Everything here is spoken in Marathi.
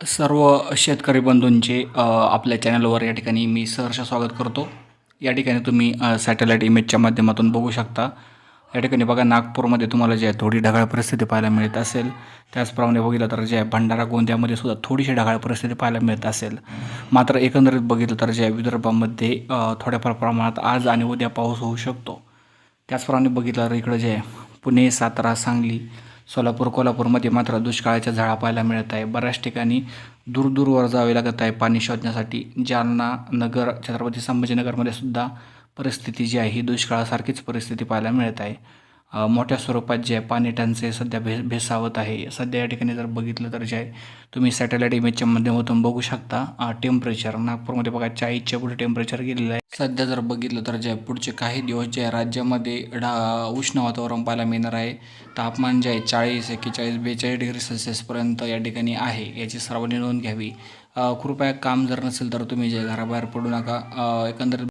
सर्व शेतकरी बंधूंचे आपल्या चॅनलवर या ठिकाणी मी सहर्ष स्वागत करतो. या ठिकाणी तुम्ही सॅटेलाईट इमेजच्या माध्यमातून बघू शकता. या ठिकाणी बघा नागपूरमध्ये तुम्हाला जे आहे थोडी ढगाळ परिस्थिती पाहायला मिळत असेल. त्याचप्रमाणे बघितलं तर जे आहे भंडारा गोंदियामध्ये सुद्धा थोडीशी ढगाळ परिस्थिती पाहायला मिळत असेल. मात्र एकंदरीत बघितलं तर जे आहे विदर्भामध्ये थोड्याफार प्रमाणात आज आणि उद्या पाऊस होऊ शकतो. त्याचप्रमाणे बघितलं तर इकडं जे आहे पुणे सातारा सांगली सोलापूर कोल्हापूरमध्ये मात्र दुष्काळाच्या झळा पाहायला मिळत आहे. बऱ्याच ठिकाणी दूरदूरवर जावे लागत आहे पाणी शोधण्यासाठी. जालना नगर छत्रपती संभाजीनगरमध्ये सुद्धा परिस्थिती जी आहे ही दुष्काळासारखीच परिस्थिती पाहायला मिळत आहे. मोठ्या स्वरूपात जे आहे पाणी टंचाई सध्या भे भेसावत आहे सध्या या ठिकाणी जर बघितलं तर जे आहे तुम्ही सॅटेलाईट इमेजच्या माध्यमातून बघू शकता टेम्परेचर नागपूरमध्ये बघा चाळीसच्या पुढे टेम्परेचर गेलेलं आहे. सध्या जर बघितलं तर जे पुढचे काही दिवस जे आहे राज्यामध्ये डा उष्ण वातावरण पाहायला मिळणार आहे. तापमान जे आहे चाळीस एक्केचाळीस बेचाळीस डिग्री सेल्सिअसपर्यंत या ठिकाणी आहे याची सर्वांनी नोंद घ्यावी. कृपया काम जर नसेल तर तुम्ही जे घराबाहेर पडू नका. एकंदरीत